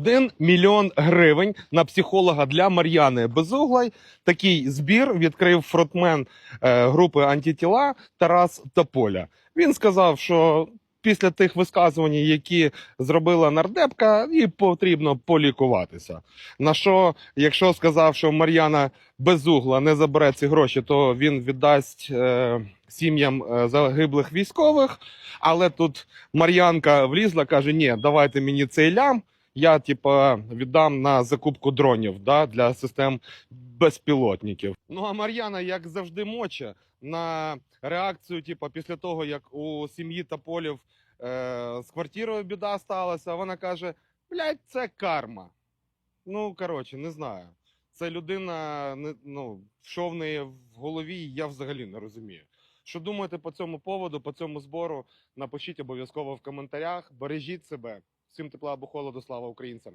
Один мільйон гривень на психолога для Мар'яни Безуглай. Такий збір відкрив фронтмен е, групи антитіла Тарас Тополя. Він сказав, що після тих висказувань, які зробила нардепка, їй потрібно полікуватися. На що, якщо сказав, що Мар'яна Безугла не забере ці гроші, то він віддасть е, сім'ям е, загиблих військових. Але тут Мар'янка влізла, каже: Ні, давайте мені цей лям. Я типа віддам на закупку дронів да, для систем безпілотників. Ну а Мар'яна, як завжди, моче на реакцію, типа, після того, як у сім'ї Тополів е, з квартирою біда сталася, вона каже: блядь, це карма. Ну, коротше, не знаю. Це людина, ну, що в неї в голові, я взагалі не розумію. Що думаєте по цьому поводу, по цьому збору? Напишіть обов'язково в коментарях. Бережіть себе. Всім тепла або холоду, слава українцям.